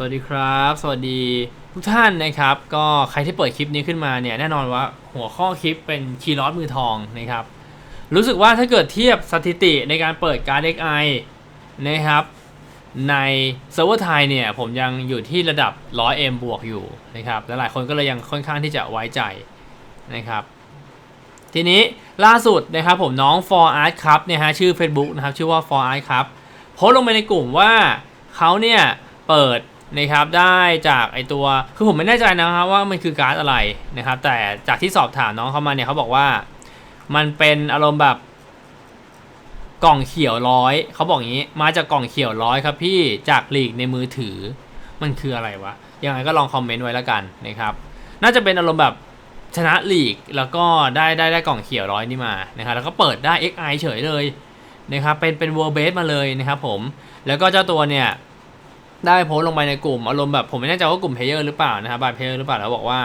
สวัสดีครับ สวัสดีทุกท่านนะครับ ก็ใครที่เปิดคลิปนี้ขึ้นมาเนี่ยแน่นอนว่าหัวข้อคลิปเป็นคีย์ลอสมือทองนะครับ รู้สึกว่าถ้าเกิดเทียบสถิติในการเปิดการ์ด XI นะครับ ในเซิร์ฟเวอร์ไทยเนี่ยผมยังอยู่ที่ระดับ 100M บวกอยู่นะครับและหลายคนก็เลยยังค่อนข้างที่จะไว้ใจนะครับ ทีนี้ล่าสุดนะครับผมน้อง For Art ครับเนี่ยฮะชื่อ Facebook นะครับชื่อว่า For Art ครับโพสต์ลงไปในกลุ่มว่าเขาเนี่ยเปิด นะครับได้จากไอตัวคือผมไม่แน่ใจนะครับว่ามันคือการ์ดอะไรนะครับ แต่จากที่สอบถามน้องเขามาเนี่ยเขาบอกว่า มันเป็นอารมณ์แบบกล่องเขียวร้อยเขาบอกอย่างนี้มาจากกล่องเขียวร้อยครับพี่จากลีกในมือถือ มันคืออะไรวะยังไงก็ลองคอมเมนต์ไว้แล้วกันนะครับ น่าจะเป็นอารมณ์แบบชนะลีกแล้วก็ได้ได้ได้กล่องเขียวร้อยนี่มานะครับแล้วก็เปิดได้ XI เฉยเลยนะครับเป็นเป็น World Base มาเลยนะครับผมแล้วก็เจ้าตัวเนี่ย ได้โพสต์ลงไปในกลุ่มอารมณ์แบบผมไม่แน่ใจว่ากลุ่มเพลเยอร์หรือเปล่านะครับบายเพลเยอร์หรือเปล่าแล้วบอกว่า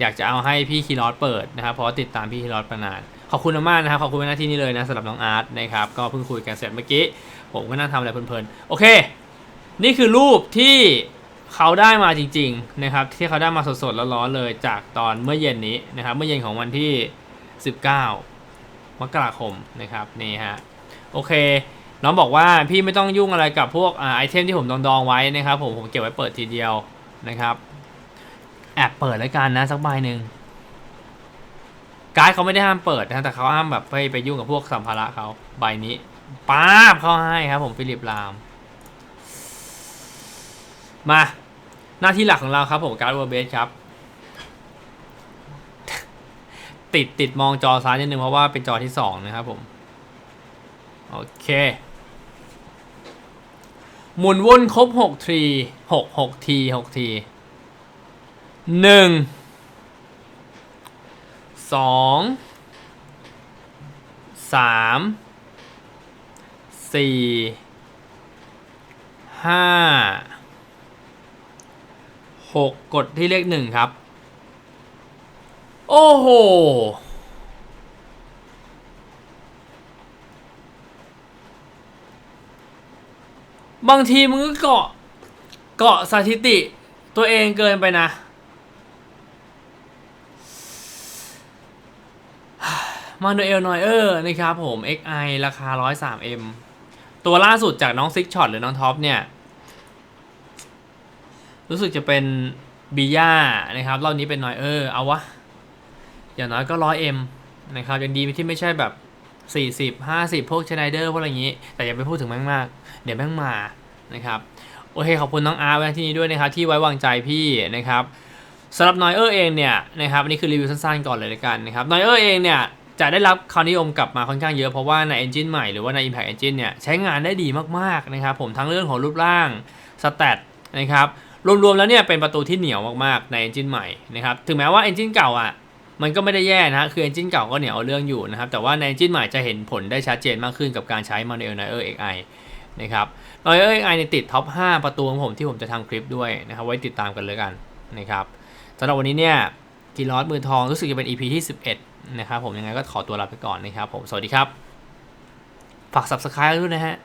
อยากจะเอาให้พี่คีรอสเปิดนะครับ เพราะติดตามพี่คีรอสมานานขอบคุณมากนะครับขอบคุณในหน้าที่นี้เลยนะสำหรับน้องอาร์ตนะครับก็เพิ่งคุยกันเสร็จเมื่อกี้ ผมก็นั่งทำอะไรเพลินๆโอเค นี่คือรูปที่เขาได้มาจริง ๆนะครับ ที่เขาได้มาสดๆร้อนๆเลยจากตอนเมื่อเย็นนี้นะครับ เมื่อเย็นของวันที่ 19มกราคมนะครับนี่ฮะโอเค น้องบอกว่าพี่ไม่ต้องยุ่งอะไรกับพวกไอเทมที่ผมดองๆไว้นะครับผมผมเก็บไว้เปิดทีเดียวนะครับแอบเปิดแล้วกันนะสักใบหนึ่งการ์ดเขาไม่ได้ห้ามเปิดนะแต่เขาห้ามแบบไปไปยุ่งกับพวกสัมภาระเขาใบนี้ป้าบเขาให้ครับผมฟิลิปลาม มาหน้าที่หลักของเราครับผมการ์ดเวอร์เบสครับ ติดติดมองจอซ้ายนิดนึงเพราะว่าเป็นจอที่สองนะครับผม โอเค หมุนวนครบหกทีหกหกทีหกทีหนึ่งสองสามสี่ห้าหกกดที่เลขหนึ่งครับ โอ้โห บางทีมึงก็เกาะเกาะสถิติตัวเองเกินไปนะ มาโนเอลนอยเออร์นะครับผม XI ราคา 103M ตัวล่าสุดจากน้องซิกช็อตหรือน้องท็อปเนี่ย รู้สึกจะเป็นบีย่านะครับรอบนี้เป็นนอยเออร์เอาวะ อย่างน้อยก็ร้อยเอ็มนะครับยังดีที่ไม่ใช่แบบ 40 50พวกชไนเดอร์พวกอะไรอย่างนี้ แต่อย่าไปพูดถึงแม่งมาก เดี๋ยวแม่งมานะครับ โอเคขอบคุณน้องอาร์ไว้ที่นี้ด้วยนะครับ ที่ไว้วางใจพี่นะครับสำหรับนอยเออร์เองเนี่ยนะครับอันนี้คือรีวิวสั้นๆก่อนเลยละกันนะครับนอยเออร์เองเนี่ยจะได้รับความนิยมกลับมาค่อนข้างเยอะเพราะว่าใน Engine ใหม่หรือว่าใน Impact Engine เนี่ยใช้งานได้ดีมากๆนะครับผมทั้งเรื่องของรูปร่างสแตทนะครับรวมๆแล้วเนี่ยเป็นประตูที่เหนียวมากๆใน Engine ใหม่นะครับถึงแม้ว่า Engine เก่าอะ มันก็ไม่ได้แย่นะคือ Engine เก่าก็เหนียวเอาเรื่องอยู่นะครับ แต่ว่าใน Engine ใหม่จะเห็นผลได้ชัดเจนมากขึ้นกับการใช้ Manual n i r XI นะครับ Manual XI ในติดท็อป 5 ประตูของผมที่ผมจะทำคลิปด้วยนะครับ ไว้ติดตามกันเลยกันนะครับสำหรับวันนี้เนี่ยกีรอสมือทองรู้สึกจะเป็น EP ที่ 11 นะครับผมยังไงก็ขอตัวลาไปก่อนนะครับผมสวัสดีครับ ฝาก subscribe ด้วยนะฮะ